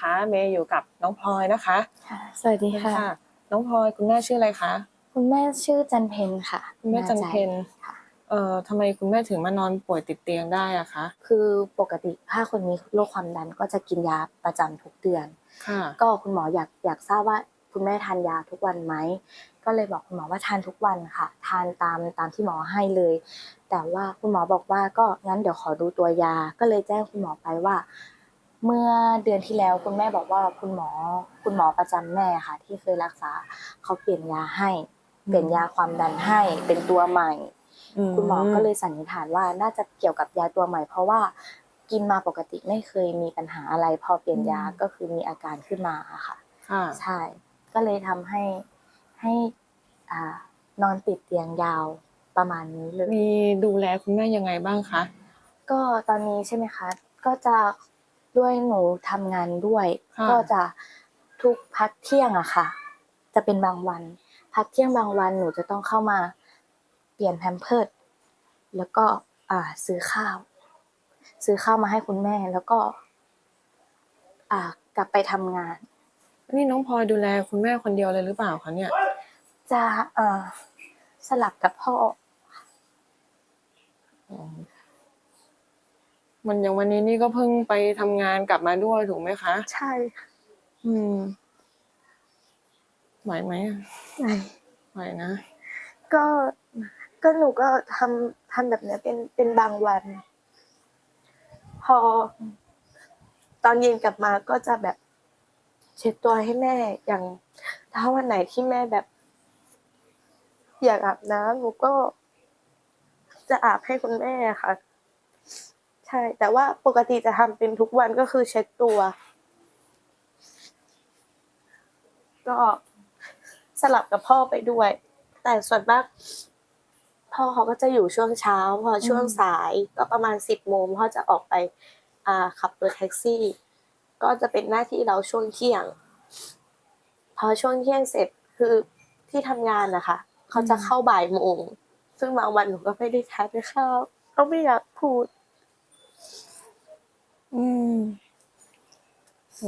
นะคะ เมย์อยู่กับน้องพลอยนะคะค่ะสวัสดีค่ะ น้องพลอยคุณแม่ชื่ออะไรคะ คุณแม่ชื่อจันเพนค่ะคุณแม่จันเพนค่ะเอ่อทำไมคุณแม่ถึงมานอนป่วยติดเตียงได้อะคะคือปกติถ้าคนมีโรคความดันก็จะกินยาประจำทุกเดือน ค่ะก็คุณหมออยากอยากทราบว่าคุณแม่ทานยาทุกวันไหม ก็เลยบอกคุณหมอว่าทานทุกวันค่ะ ทานตามตามที่หมอให้เลย แต่ว่าคุณหมอบอกว่าก็งั้นเดี๋ยวขอดูตัวยา ก็เลยแจ้งคุณหมอไปว่า เมื่อเดือนที่แล้วคุณแม่บอกว่าคุณหมอคุณหมอประจำแม่ค่ะ ที่เคยรักษาเขาเปลี่ยนยาให้ เปลี่ยนยาความดันให้เป็นตัวใหม่ คุณหมอก็เลยสันนิษฐานว่าน่าจะเกี่ยวกับยาตัวใหม่ เพราะว่ากินมาปกติไม่เคยมีปัญหาอะไร พอเปลี่ยนยาก็คือมีอาการขึ้นมาอะค่ะค่ะใช่ ก็เลยทำให้ให้อ่านอนติดเตียงยาวประมาณนี้เลยมีดูแลคุณแม่ยังไงบ้างคะก็ตอนนี้ใช่ไหมคะ ก็จะ ด้วยหนูทำงานด้วย ค่ะ ก็จะทุกพักเที่ยงอะค่ะ จะเป็นบางวัน พักเที่ยงบางวันหนูจะต้องเข้ามาเปลี่ยนแพมเพิร์ดแล้วก็อ่าซื้อข้าว ซื้อข้าวมาให้คุณแม่แล้วก็ อ่ากลับไปทำงาน นี่น้องพลอยดูแลคุณแม่คนเดียวเลยหรือเปล่าคะเนี่ย จะเอ่อสลับกับพ่อ มันอย่างวันนี้นี่ก็เพิ่งไปทำงานกลับมาด้วยถูกไหมคะ ใช่ค่ะอืมไหวไหมอะไหนไหวนะ ก็ก็หนูก็ทำทำแบบเนี้ยเป็นเป็นบางวัน พอ ตอนเย็นกลับมาก็จะแบบเช็ดตัวให้แม่อย่าง ถ้าวันไหนที่แม่แบบ อยากอาบน้ำหนูก็จะอาบให้คุณแม่ค่ะ ใช่ แต่ว่าปกติจะทำเป็นทุกวันก็คือเช็ดตัว ก็สลับกับพ่อไปด้วย แต่ส่วนมากพ่อเขาก็จะอยู่ช่วงเช้า พอช่วงสายก็ประมาณสิบโมงพ่อจะออกไป อ่าขับรถแท็กซี่ ก็จะเป็นหน้าที่เราช่วงเที่ยง พอช่วงเที่ยงเสร็จคือที่ทำงานนะคะเขาจะเข้าบ่ายโมงซึ่งบางวันหนูก็ไม่ได้ทานข้าวก็ไม่อยากพูด อืมโห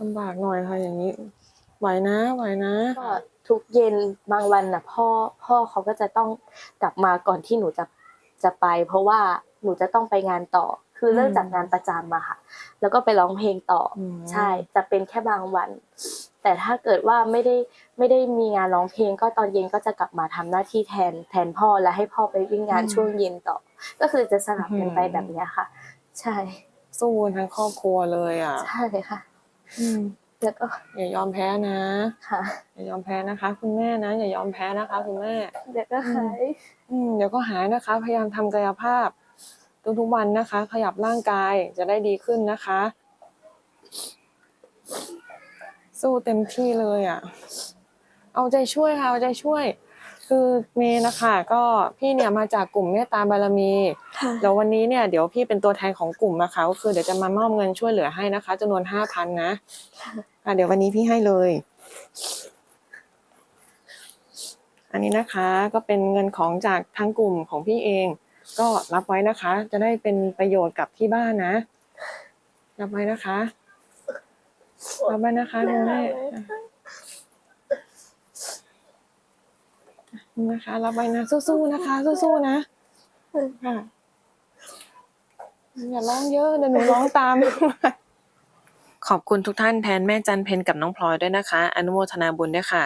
ลำบากหน่อยค่ะ อย่างนี้ ไหวนะ ไหวนะก็ทุกเย็นบางวันน่ะ พ่อพ่อเขาก็จะต้องกลับมาก่อนที่หนูจะจะไป เพราะว่าหนูจะต้องไปงานต่อ คือเลิกจากงานประจำอะค่ะ แล้วก็ไปร้องเพลงต่ออม ใช่จะเป็นแค่บางวัน แต่ถ้าเกิดว่าไม่ได้ไม่ได้มีงานร้องเพลง ก็ตอนเย็นก็จะกลับมาทำหน้าที่แทนแทนพ่อและให้พ่อไปวิ่งงานช่วงเย็นต่อ ก็คือจะสลับกันไปแบบเนี้ยค่ะ ใช่ สู้กันทั้งครอบครัวเลยอะ ใช่ค่ะ อืม แล้วก็อย่ายอมแพ้นะ ค่ะ อย่ายอมแพ้นะคะ คุณแม่นะอย่ายอมแพ้นะคะ คุณแม่ เดี๋ยวก็หายอืมเดี๋ยวก็หายนะคะ พยายามทำกายภาพทุกๆวันนะคะ ขยับร่างกายจะได้ดีขึ้นนะคะ สู้เต็มที่เลยอะ เอาใจช่วยค่ะเอาใจช่วย คือเมย์นะคะก็พี่เนี่ยมาจากกลุ่มเมตตาบารมีค่ะแล้ววันนี้เนี่ยเดี๋ยวพี่เป็นตัวแทนของกลุ่มนะคะก็คือเดี๋ยวจะมามอบเงินช่วยเหลือให้นะคะจำนวนห้าพันนะอะเดี๋ยววันนี้พี่ให้เลย อันนี้นะคะก็เป็นเงินของจากทางกลุ่มของพี่เอง ก็รับไว้นะคะ จะได้เป็นประโยชน์กับที่บ้านนะ รับไว้นะคะรับไว้นะคะคุณแม่อะ นะคะรับไว้นะสู้ๆนะคะ สู้ๆนะค่ะอย่าร้องเยอะเดี๋ยวหนูร้องตาม ขอบคุณทุกท่านแทนแม่จันเพนกับน้องพลอยด้วยนะคะ อนุโมทนาบุญด้วยค่ะ